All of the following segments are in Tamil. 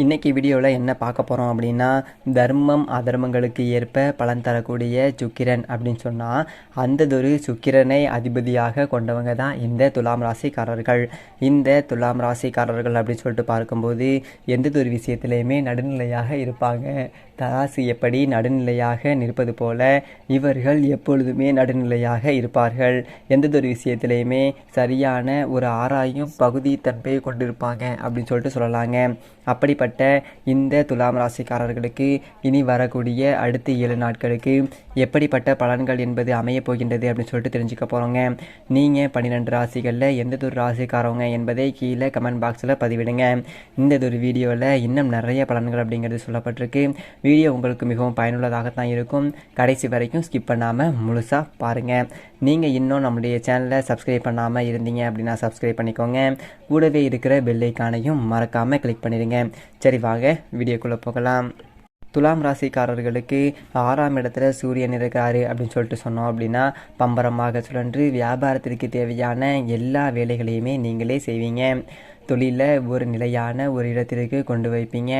இன்றைக்கி வீடியோவில் என்ன பார்க்க போகிறோம் அப்படின்னா தர்மம் அதர்மங்களுக்கு ஏற்ப பலன் தரக்கூடிய சுக்கிரன் அப்படின்னு சொன்னால் அந்ததொரு சுக்கிரனை அதிபதியாக கொண்டவங்க தான் இந்த துலாம் ராசிக்காரர்கள். இந்த துலாம் ராசிக்காரர்கள் அப்படின்னு சொல்லிட்டு பார்க்கும்போது எந்ததொரு விஷயத்துலையுமே நடுநிலையாக இருப்பாங்க. தராசு எப்படி நடுநிலையாக நிற்பது போல இவர்கள் எப்பொழுதுமே நடுநிலையாக இருப்பார்கள். எந்ததொரு விஷயத்திலையுமே சரியான ஒரு ஆராயும் பகுதி தன்மையை கொண்டிருப்பாங்க அப்படின்னு சொல்லிட்டு சொல்லலாங்க. அப்படிப்பட்ட இந்த துலாம் ராசிக்காரர்களுக்கு இனி வரக்கூடிய அடுத்த ஏழு நாட்களுக்கு எப்படிப்பட்ட பலன்கள் என்பது அமையப் போகின்றது அப்படின்னு சொல்லிட்டு தெரிஞ்சுக்க போகிறோங்க நீங்கள் பன்னிரெண்டு ராசிகளில் எந்ததொரு ராசிக்காரவங்க என்பதை கீழே கமெண்ட் பாக்ஸில் பதிவிடுங்க. இந்த ஒரு வீடியோவில் இன்னும் நிறைய பலன்கள் அப்படிங்கிறது சொல்லப்பட்டிருக்கு. வீடியோ உங்களுக்கு மிகவும் பயனுள்ளதாகத்தான் இருக்கும். கடைசி வரைக்கும் ஸ்கிப் பண்ணாமல் முழுசாக பாருங்கள் நீங்கள் இன்னும் நம்முடைய சேனலை சப்ஸ்கிரைப் பண்ணாமல் இருந்தீங்க அப்படின்னா சப்ஸ்கிரைப் பண்ணிக்கோங்க. கூடவே இருக்கிற பெல்லைக்கானையும் மறக்காமல் கிளிக் பண்ணிடுங்க. சரி வாங்க வீடியோக்குள்ளே போகலாம். துலாம் ராசிக்காரர்களுக்கு ஆறாம் இடத்துல சூரியன் இருக்கிறாரு அப்படின்னு சொல்லிட்டு சொன்னோம் அப்படின்னா பம்பரமாக சுழன்று வியாபாரத்திற்கு தேவையான எல்லா வேலைகளையுமே நீங்களே செய்வீங்க. தொழிலில் ஒரு நிலையான ஒரு இடத்திற்கு கொண்டு வைப்பீங்க.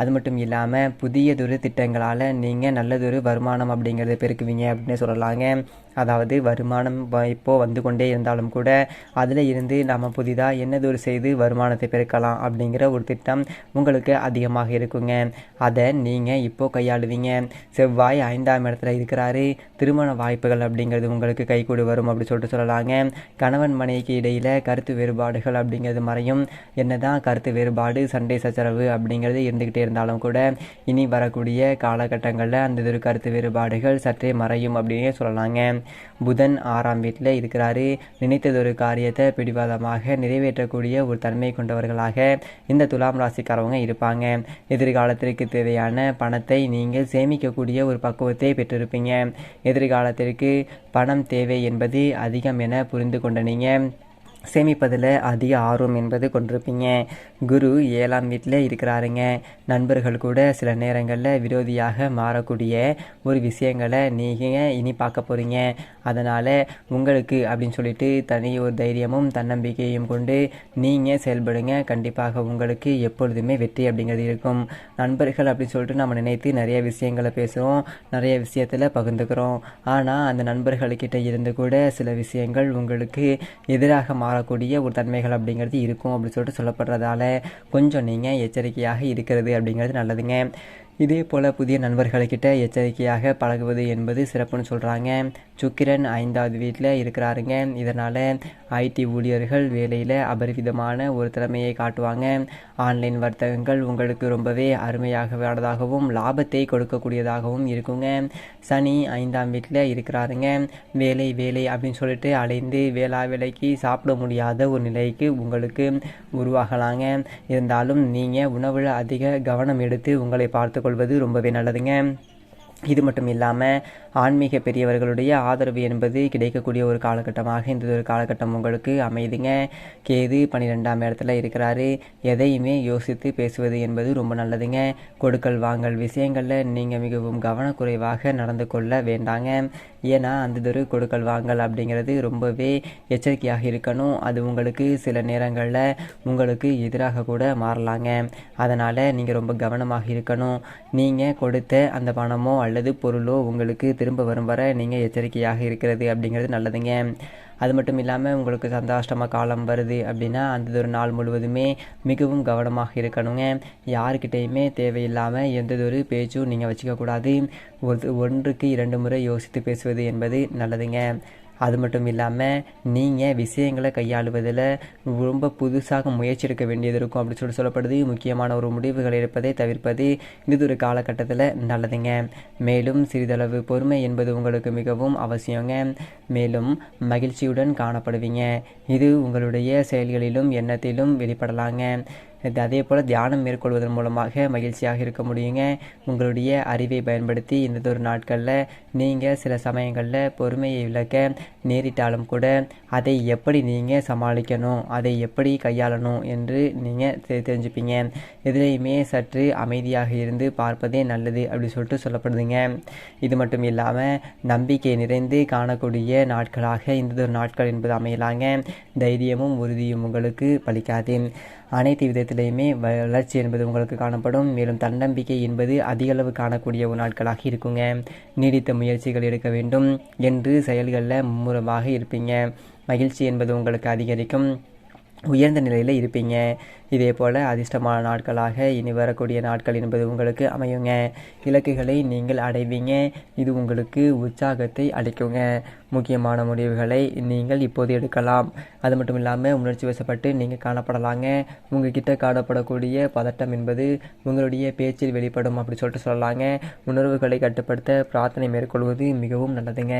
அது மட்டும் இல்லாமல் புதியதொரு திட்டங்களால் நீங்கள் நல்லதொரு வருமானம் அப்படிங்கிறத பெருக்குவீங்க அப்படின்னு சொல்லலாங்க. அதாவது வருமானம் இப்போது வந்து கொண்டே இருந்தாலும் கூட அதில் இருந்து நம்ம புதிதாக என்னதொரு செய்து வருமானத்தை பெருக்கலாம் அப்படிங்கிற ஒரு திட்டம் உங்களுக்கு அதிகமாக இருக்குங்க. அதை நீங்கள் இப்போ கையாளுவீங்க. செவ்வாய் ஐந்தாம் இடத்துல இருக்கிறாரு. திருமண வாய்ப்புகள் அப்படிங்கிறது உங்களுக்கு கைகூடி வரும் அப்படின்னு சொல்லிட்டு சொல்லலாங்க. கணவன் மனைவிக்கு இடையில் கருத்து வேறுபாடுகள் அப்படிங்கிறது மறையும். என்னதான் கருத்து வேறுபாடு சண்டை சச்சரவு அப்படிங்கிறது இருந்துக்கிட்டே இருந்தாலும் கூட இனி வரக்கூடிய காலகட்டங்களில் அந்த இரு கருத்து வேறுபாடுகள் சற்றே மறையும் அப்படின்னே சொல்லலாங்க. புதன் ஆறாம் வீட்டில் இருக்கிறாரு. நினைத்ததொரு காரியத்தை பிடிவாதமாக நிறைவேற்றக்கூடிய ஒரு தன்மை கொண்டவர்களாக இந்த துலாம் ராசிக்காரவங்க இருப்பாங்க. எதிர்காலத்திற்கு தேவையான பணத்தை நீங்கள் சேமிக்கக்கூடிய ஒரு பக்குவத்தை பெற்றிருப்பீங்க. எதிர்காலத்திற்கு பணம் தேவை என்பது அதிகம் என புரிந்து கொண்ட நீங்கள் சேமிப்பதில் அதிக ஆர்வம் என்பது கொண்டிருப்பீங்க. குரு ஏழாம் வீட்டில் இருக்கிறாருங்க. நண்பர்கள் கூட சில நேரங்களில் விரோதியாக மாறக்கூடிய ஒரு விஷயங்களை நீங்கள் இனி பார்க்க போகிறீங்க அதனால் உங்களுக்கு அப்படின்னு சொல்லிட்டு தனி ஒரு தைரியமும் தன்னம்பிக்கையும் கொண்டு நீங்கள் செயல்படுங்க. கண்டிப்பாக உங்களுக்கு எப்பொழுதுமே வெற்றி அப்படிங்கிறது இருக்கும். நண்பர்கள் அப்படின்னு சொல்லிட்டு நம்ம நினைத்து நிறைய விஷயங்களை பேசுகிறோம் நிறைய விஷயத்தில் பகிர்ந்துக்கிறோம். ஆனால் அந்த நண்பர்கள்கிட்ட இருந்து கூட சில விஷயங்கள் உங்களுக்கு எதிராக மாறக்கூடிய ஒரு தன்மைகள் அப்படிங்கிறது இருக்கும் அப்படின்னு சொல்லிட்டு சொல்லப்படுறதால கொஞ்சம் நீங்கள் எச்சரிக்கையாக இருக்கிறது அப்படிங்கிறது நல்லதுங்க. இதே போல் புதிய நண்பர்கள்கிட்ட எச்சரிக்கையாக பழகுவது என்பது சிறப்புன்னு சொல்கிறாங்க சுக்கிரன் ஐந்தாவது வீட்டில் இருக்கிறாருங்க. இதனால் ஐடி ஊழியர்கள் வேலையில் அபரிவிதமான ஒரு திறமையை காட்டுவாங்க. ஆன்லைன் வர்த்தகங்கள் உங்களுக்கு ரொம்பவே அருமையாகவானதாகவும் லாபத்தை கொடுக்கக்கூடியதாகவும் இருக்குங்க. சனி ஐந்தாம் வீட்டில் இருக்கிறாருங்க. வேலை வேலை அப்படின்னு சொல்லிட்டு அலைந்து வேளா வேலைக்கு சாப்பிட முடியாத ஒரு நிலைக்கு உங்களுக்கு உருவாகலாங்க. இருந்தாலும் நீங்கள் உணவில் அதிக கவனம் எடுத்து உங்களை பார்த்துக்கொள்வது ரொம்பவே நல்லதுங்க. இது மட்டும் இல்லாமல் ஆன்மீக பெரியவர்களுடைய ஆதரவு என்பது கிடைக்கக்கூடிய ஒரு காலகட்டமாக இந்த ஒரு காலகட்டம் உங்களுக்கு அமைதுங்க. கேது பன்னிரெண்டாம் இடத்துல இருக்கிறாரு. எதையுமே யோசித்து பேசுவது என்பது ரொம்ப நல்லதுங்க. கொடுக்கல் வாங்கல் விஷயங்களில் நீங்கள் மிகவும் கவனக்குறைவாக நடந்து கொள்ள வேண்டாங்க. ஏன்னா அந்த ஒரு கொடுக்கல் வாங்கல் அப்படிங்கிறது ரொம்பவே எச்சரிக்கையாக இருக்கணும். அது உங்களுக்கு சில நேரங்களில் உங்களுக்கு எதிராக கூட மாறலாங்க. அதனால் நீங்கள் ரொம்ப கவனமாக இருக்கணும். நீங்கள் கொடுத்த அந்த பணமோ அல்லது பொருளோ உங்களுக்கு திரும்ப வரும் வர நீங்கள் எச்சரிக்கையாக இருக்கிறது அப்படிங்கிறது நல்லதுங்க. அது மட்டும் இல்லாமல் உங்களுக்கு சந்தாஷ்டம காலம் வருது அப்படின்னா அந்த ஒரு நாள் முழுவதுமே மிகவும் கவனமாக இருக்கணுங்க. யாருக்கிட்டேயுமே தேவையில்லாமல் எந்ததொரு பேச்சும் நீங்கள் வச்சுக்கக்கூடாது. ஒரு ஒன்றுக்கு இரண்டு முறை யோசித்து பேசுவது என்பது நல்லதுங்க. அது மட்டும் இல்லாமல் நீங்கள் விஷயங்களை கையாளுவதில் ரொம்ப புதுசாக முயற்சி எடுக்க வேண்டியது இருக்கும் அப்படின்னு சொல்லி சொல்லப்படுது. முக்கியமான ஒரு முடிவுகள் எடுப்பதை தவிர்ப்பது இது ஒரு காலகட்டத்தில் நல்லதுங்க. மேலும் சிறிதளவு பொறுமை என்பது உங்களுக்கு மிகவும் அவசியங்க. மேலும் மகிழ்ச்சியுடன் காணப்படுவீங்க. இது உங்களுடைய செயல்களிலும் எண்ணத்திலும் வெளிப்படலாங்க. அதே போல் தியானம் மேற்கொள்வதன் மூலமாக மகிழ்ச்சியாக இருக்க முடியுங்க. உங்களுடைய அறிவை பயன்படுத்தி இந்த ஒரு நாட்களில் நீங்கள் சில சமயங்களில் பொறுமையை விளக்க நேரிட்டாலும் கூட அதை எப்படி நீங்கள் சமாளிக்கணும் அதை எப்படி கையாளணும் என்று நீங்கள் தெரிஞ்சுப்பீங்க. எதுலேயுமே சற்று அமைதியாக இருந்து பார்ப்பதே நல்லது அப்படி சொல்லிட்டு சொல்லப்படுதுங்க. இது மட்டும் இல்லாமல் நம்பிக்கை நிறைந்து காணக்கூடிய நாட்களாக இந்த நாட்கள் என்பது அமையலாங்க. தைரியமும் உறுதியும் உங்களுக்கு பலிக்காது. அனைத்து விதத்திலையுமே வளர்ச்சி என்பது உங்களுக்கு காணப்படும். மேலும் தன்னம்பிக்கை என்பது அதிக அளவு காணக்கூடிய ஒரு நாட்களாக இருக்குங்க. நீடித்த முயற்சிகள் எடுக்க வேண்டும் என்று செயல்களில் மும்முரமாக இருப்பீங்க. மகிழ்ச்சி என்பது உங்களுக்கு அதிகரிக்கும். உயர்ந்த நிலையில் இருப்பீங்க. இதே போல் அதிர்ஷ்டமான நாட்களாக இனி வரக்கூடிய நாட்கள் என்பது உங்களுக்கு அமையுங்க. இலக்குகளை நீங்கள் அடைவீங்க. இது உங்களுக்கு உற்சாகத்தை அளிக்குங்க. முக்கியமான முடிவுகளை நீங்கள் இப்போது எடுக்கலாம். அது மட்டும் இல்லாமல் உணர்ச்சி வசப்பட்டு நீங்கள் காணப்படலாங்க. உங்ககிட்ட காணப்படக்கூடிய பதட்டம் என்பது உங்களுடைய பேச்சில் வெளிப்படும் அப்படி சொல்லிட்டு சொல்லலாங்க. உணர்வுகளை கட்டுப்படுத்த பிரார்த்தனை மேற்கொள்வது மிகவும் நல்லதுங்க.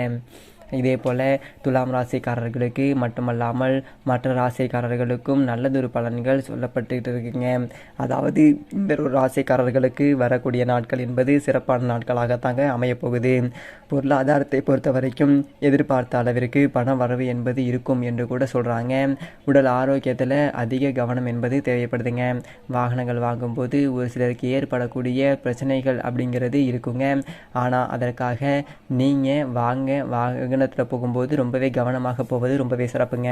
இதே போல் துலாம் ராசிக்காரர்களுக்கு மட்டுமல்லாமல் மற்ற ராசிக்காரர்களுக்கும் நல்லதொரு பலன்கள் சொல்லப்பட்டுக்கிட்டு இருக்குங்க. அதாவது இந்த ஒரு ராசிக்காரர்களுக்கு வரக்கூடிய நாட்கள் என்பது சிறப்பான நாட்களாகத்தாங்க அமையப்போகுது. பொருளாதாரத்தை பொறுத்த வரைக்கும் எதிர்பார்த்த அளவிற்கு பண வரவு என்பது இருக்கும் என்று கூட சொல்கிறாங்க உடல் ஆரோக்கியத்தில் அதிக கவனம் என்பது தேவைப்படுதுங்க. வாகனங்கள் வாங்கும்போது ஒரு சிலருக்கு ஏற்படக்கூடிய பிரச்சனைகள் அப்படிங்கிறது இருக்குங்க. ஆனால் அதற்காக நீங்கள் வாங்க வாகனத்தில் போகும்போது ரொம்பவே கவனமாக போவது ரொம்பவே சிறப்புங்க.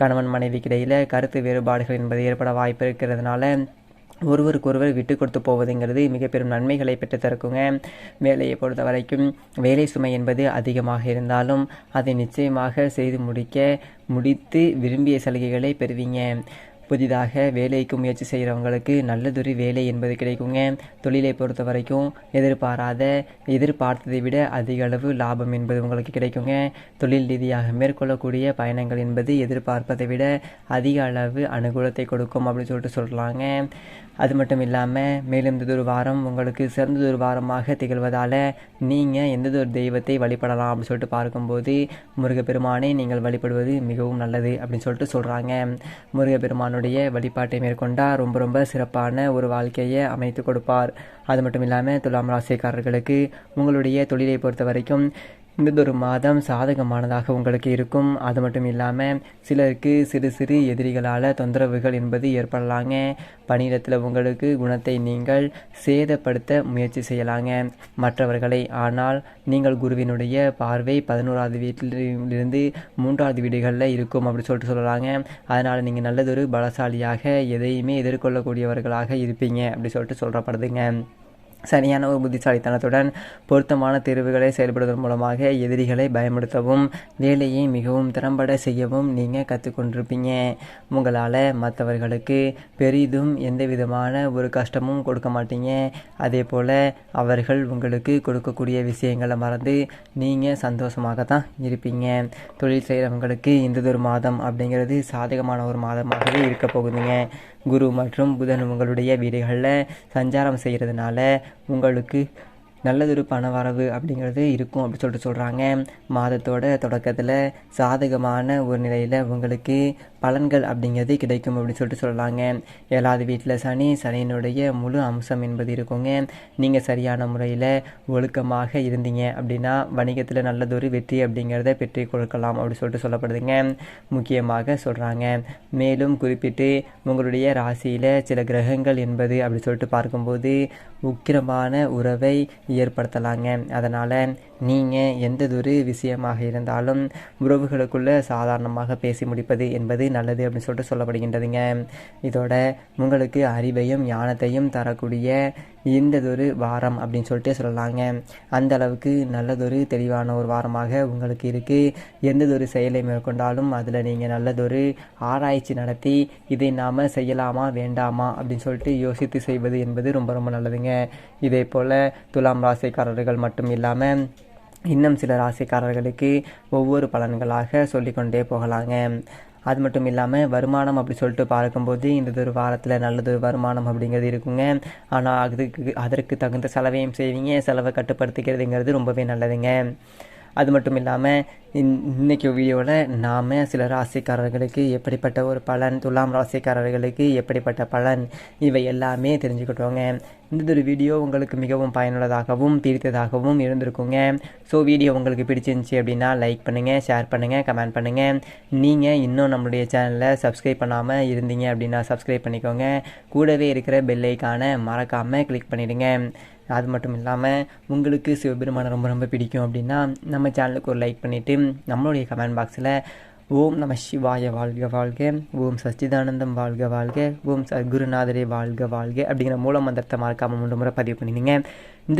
கணவன் மனைவிக்கு இடையில் கருத்து வேறுபாடுகள் என்பது ஏற்பட வாய்ப்பு இருக்கிறதுனால ஒருவருக்கொருவர் விட்டு கொடுத்து போவதுங்கிறது மிக பெரும் நன்மைகளை பெற்றுத்தருக்குங்க வேலையை பொறுத்த வரைக்கும் வேலை சுமை என்பது அதிகமாக இருந்தாலும் அதை நிச்சயமாக செய்து முடிக்க முடித்து விரும்பிய சலுகைகளை பெறுவீங்க. புதிதாக வேலைக்கு முயற்சி செய்கிறவங்களுக்கு நல்லதொரு வேலை என்பது கிடைக்குங்க. தொழிலை பொறுத்த வரைக்கும் எதிர்பாராத எதிர்பார்த்ததை விட அதிக அளவு லாபம் என்பது உங்களுக்கு கிடைக்குங்க. தொழில் ரீதியாக மேற்கொள்ளக்கூடிய பயணங்கள் என்பது எதிர்பார்ப்பதை விட அதிக அளவு அனுகூலத்தை கொடுக்கும் அப்படின்னு சொல்லிட்டு சொல்கிறாங்க அது மட்டும் இல்லாமல் மேலும் ஒரு வாரம் உங்களுக்கு சிறந்ததொரு வாரமாக திகழ்வதால் நீங்கள் எந்ததொரு தெய்வத்தை வழிபடலாம் அப்படின்னு சொல்லிட்டு பார்க்கும்போது முருகப்பெருமானை நீங்கள் வழிபடுவது மிகவும் நல்லது அப்படின்னு சொல்லிட்டு சொல்கிறாங்க தன்னுடைய வழிபாட்டை மேற்கொண்டால் ரொம்ப ரொம்ப சிறப்பான ஒரு வாழ்க்கையை அமைத்து கொடுப்பார். அது மட்டும் இல்லாமல் துலாம் ராசிக்காரர்களுக்கு உங்களுடைய தொழிலை பொறுத்த வரைக்கும் இந்ததொரு மாதம் சாதகமானதாக உங்களுக்கு இருக்கும். அது மட்டும் இல்லாமல் சிலருக்கு சிறு சிறு எதிரிகளால் தொந்தரவுகள் என்பது ஏற்படலாங்க. பணியிடத்தில் உங்களுக்கு குணத்தை நீங்கள் சேதப்படுத்த முயற்சி செய்யலாங்க. மற்றவர்களை ஆனால் நீங்கள் குருவினுடைய பார்வை பதினோராவது வீட்டிலிருந்து மூன்றாவது வீடுகளில் இருக்கும் அப்படி சொல்லிட்டு சொல்லலாங்க. அதனால் நீங்கள் நல்லதொரு பலசாலியாக எதையுமே எதிர்கொள்ளக்கூடியவர்களாக இருப்பீங்க அப்படி சொல்லிட்டு சொல்கிறப்படுதுங்க சரியான ஒரு புத்திசாலித்தனத்துடன் பொருத்தமான தேர்வுகளை செயல்படுவதன் மூலமாக எதிரிகளை பயமுடுத்தவும் வேலையை மிகவும் திறம்பட செய்யவும் நீங்கள் கற்றுக்கொண்டிருப்பீங்க உங்களால் மற்றவர்களுக்கு பெரிதும் எந்த விதமான ஒரு கஷ்டமும் கொடுக்க மாட்டீங்க. அதே போல் அவர்கள் உங்களுக்கு கொடுக்கக்கூடிய விஷயங்களை மறந்து நீங்கள் சந்தோஷமாக தான் இருப்பீங்க. தொழில் செய்கிறவங்களுக்கு இந்ததொரு மாதம் அப்படிங்கிறது சாதகமான ஒரு மாதமாகவே இருக்க போகுதுங்க. குரு மற்றும் புதன் உங்களுடைய வீடுகளில் சஞ்சாரம் செய்கிறதுனால உங்களுக்கு நல்லதொரு பண வரவு அப்படிங்கிறது இருக்கும் அப்படின்னு சொல்லிட்டு சொல்கிறாங்க மாதத்தோட தொடக்கத்தில் சாதகமான ஒரு நிலையில் உங்களுக்கு பலன்கள் அப்படிங்கிறது கிடைக்கும் அப்படின்னு சொல்லிட்டு சொல்லலாங்க ஏழாவது வீட்டில் சனி சனியினுடைய முழு அம்சம் என்பது இருக்குங்க. நீங்கள் சரியான முறையில் ஒழுக்கமாக இருந்தீங்க அப்படின்னா வணிகத்தில் நல்லதொரு வெற்றி அப்படிங்கிறத பெற்று கொடுக்கலாம் அப்படின்னு சொல்லிட்டு சொல்லப்படுதுங்க. முக்கியமாக சொல்கிறாங்க மேலும் குறிப்பிட்டு உங்களுடைய ராசியில் சில கிரகங்கள் என்பது அப்படி சொல்லிட்டு பார்க்கும்போது உக்கிரமான உறவை ஏற்படுத்தலாங்க. அதனால் நீங்கள் எந்ததொரு விஷயமாக இருந்தாலும் உறவுகளுக்குள்ள சாதாரணமாக பேசி முடிப்பது என்பது நல்லது அப்படின்னு சொல்லிட்டு சொல்லப்படுகின்றதுங்க. இதோட உங்களுக்கு அறிவையும் ஞானத்தையும் தரக்கூடிய இருந்ததொரு வாரம் அப்படின்னு சொல்லிட்டு சொல்லலாங்க. அந்த அளவுக்கு நல்லதொரு தெளிவான ஒரு வாரமாக உங்களுக்கு இருக்குது எந்ததொரு செயலை மேற்கொண்டாலும் அதில் நீங்கள் நல்லதொரு ஆராய்ச்சி நடத்தி இதை நாம் செய்யலாமா வேண்டாமா அப்படின்னு சொல்லிட்டு யோசித்து செய்வது என்பது ரொம்ப ரொம்ப நல்லதுங்க. இதே போல் துலாம் ராசிக்காரர்கள் மட்டும் இல்லாமல் இன்னும் சில ராசிக்காரர்களுக்கு ஒவ்வொரு பலன்களாக சொல்லிக்கொண்டே போகலாங்க. அது மட்டும் இல்லாமல் வருமானம் அப்படி சொல்லிட்டு பார்க்கும்போது இந்த ஒரு வாரத்தில் நல்லது வருமானம் அப்படிங்கிறது இருக்குங்க. ஆனால் அதுக்கு அதற்கு தகுந்த செலவையும் செய்வீங்க. செலவை கட்டுப்படுத்திக்கிறதுங்கிறது ரொம்பவே நல்லதுங்க. அது மட்டும் இல்லாமல் இன்னைக்கு வீடியோவில் நாம் சில ராசிக்காரர்களுக்கு எப்படிப்பட்ட ஒரு பலன் துலாம் ராசிக்காரர்களுக்கு எப்படிப்பட்ட பலன் இவை எல்லாமே தெரிஞ்சுக்கிட்டோங்க. இந்த ஒரு வீடியோ உங்களுக்கு மிகவும் பயனுள்ளதாகவும் பிடித்ததாகவும் இருந்திருக்குங்க. ஸோ வீடியோ உங்களுக்கு பிடிச்சிருந்துச்சி அப்படின்னா லைக் பண்ணுங்கள் ஷேர் பண்ணுங்கள் கமெண்ட் பண்ணுங்கள் நீங்கள் இன்னும் நம்மளுடைய சேனலை சப்ஸ்கிரைப் பண்ணாமல் இருந்தீங்க அப்படின்னா சப்ஸ்கிரைப் பண்ணிக்கோங்க. கூடவே இருக்கிற பெல் ஐக்கானை மறக்காமல் கிளிக் பண்ணிவிடுங்க அது மட்டும் இல்லாமல் உங்களுக்கு சிவபெருமானை ரொம்ப ரொம்ப பிடிக்கும் அப்படின்னா நம்ம சேனலுக்கு ஒரு லைக் பண்ணிவிட்டு நம்மளுடைய கமெண்ட் பாக்ஸில் ஓம் நம சிவாய வாழ்க வாழ்க ஓம் சச்சிதானந்தம் வாழ்க வாழ்க ஓம் சத்குருநாதரே வாழ்க வாழ்க அப்படிங்கிற மூல மந்திரத்தை மறக்காமல் மூன்று முறை பதிவு பண்ணிடுங்க. இந்த